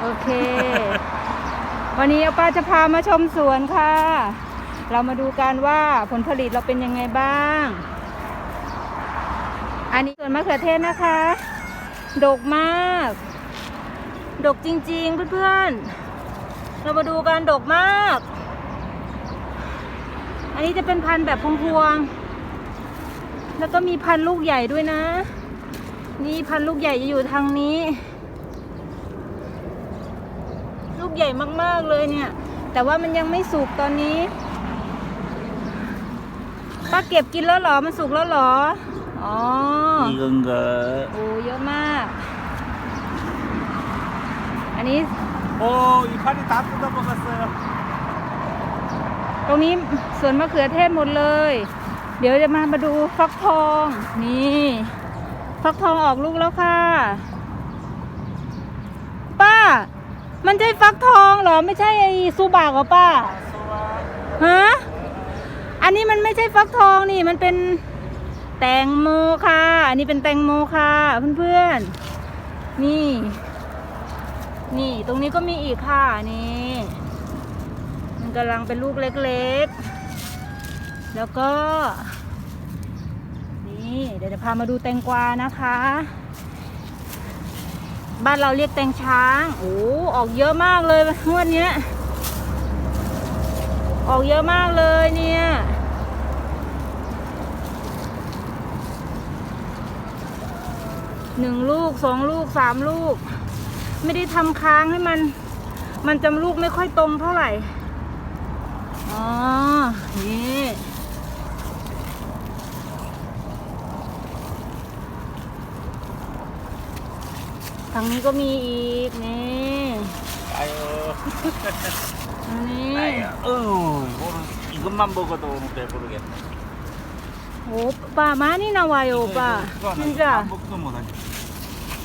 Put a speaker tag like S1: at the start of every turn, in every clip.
S1: โอเค วันนี้ป้าจะพามาชมสวนค่ะ เรามาดูกันว่าผลผลิตเราเป็นยังไงบ้าง อันนี้สวนมะเขือเทศนะคะ ดกมาก ดกจริงๆเพื่อนๆ เรามาดูกันดกมาก อันนี้จะเป็นพันธุ์แบบพวงๆ แล้วก็มีพันธุ์ลูกใหญ่ด้วยนะ นี่พันธุ์ลูกใหญ่จะอยู่ทางนี้ ลู กใหญ่มากๆเลยเนี่ย แต่ว่ามันยังไม่สุกตอนนี้ป้าเก็บกินแล้วหรอ มันสุกแล้วหรอ อ๋อ
S2: มีเงินเยอะ
S1: โอ้เยอะมาก อันนี้
S2: โอ้ยพันธุ์ตับตัวปลาเสือ
S1: ตรงนี้สวนมะเขือเทศหมดเลย เดี๋ยวจะมามาดูฟักทอง นี่ฟักทองออกลูกแล้วค่ะ ป้า มันใช่ฟักทองเหรอ ไม่ใช่ไอ้ซูบากเหรอป้าฮะอันนี้มันไม่ใช่ฟักทองนี่มันเป็นแตงโมค่ะ อันนี้เป็นแตงโมค่ะเพื่อนๆ นี่ นี่ตรงนี้ก็มีอีกค่ะนี่ มันกำลังเป็นลูกเล็กๆ แล้วก็ นี่เดี๋ยวจะพามาดูแตงกวานะคะ บ้านเราเรียกแตงช้าง โอ้ออกเยอะมากเลยงวดเนี้ออกเยอะมากเลยเนี่ยหนึ่งลูกสองลูกสามลูก ไม่ได้ทำค้างให้มัน มันจำลูกไม่ค่อยตรงเท่าไหร่ อ๋อ นี่ ฝั่งนี้ก็มีอีก นี่
S2: ไปเอ
S1: อนี่
S2: ไปอะเออโอ้ยอีกมันบอกตัวนู้นเตะบอลกัน
S1: โอ้ป้ามานี่นาวายโอป้านี่จ้ะ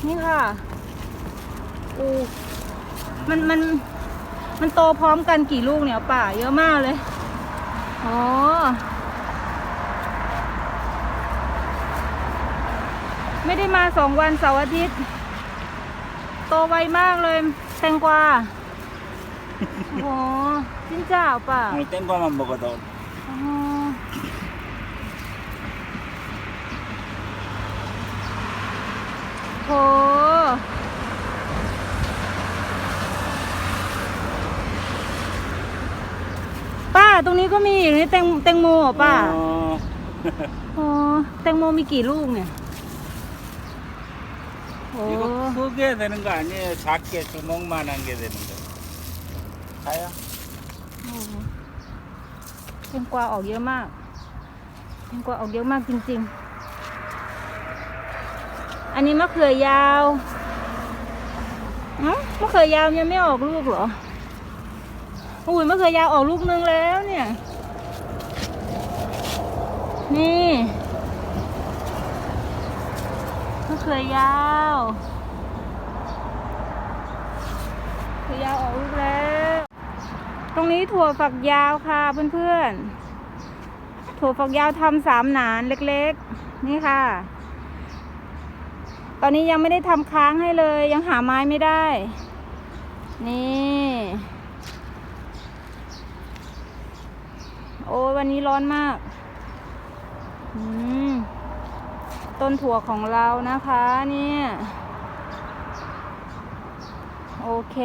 S1: นี่ค่ะโอ้มันมันมันโตพร้อมกันกี่ลูกเนี่ยป่าเยอะมากเลยอ๋อไม่ได้มาสองวันเสาร์อาทิตย์ โตไวมากเลย แตงกว่าโอ้โหจิ้นจ้าป่ะ
S2: Muy tengo a Bogotá.
S1: อ๋อ้โห ป้าตรงนี้ก็มีอีกนี่แตงแตงโมป่ะโอ้า อ๋แตงโมมีกี่ลูกเนี่ย
S2: 이거 크게 되는 거 아니에요? 작게 주먹만한 게 되는 거. 가요?
S1: โอ้โหแตงกวาออกเยอะมากแตงกวาออกเยอะมากจริงๆ อันนี้มะเขือยาวเอ้ามะเขือยาวยังไม่ออกลูกเหรอ อุ้ยมะเขือยาวออกลูกนึงแล้วเนี่ย นี่ มะเขือยาวเขือยาวออกลูกแล้ว ตรงนี้ถั่วฝักยาวค่ะเพื่อนๆ ถั่วฝักยาวทำสามหนานเล็กๆ นี่ค่ะ ตอนนี้ยังไม่ได้ทำค้างให้เลย ยังหาไม้ไม่ได้ นี่โอ้วันนี้ร้อนมาก อืม ต้นถั่วของเรานะคะเนี่ย โอเค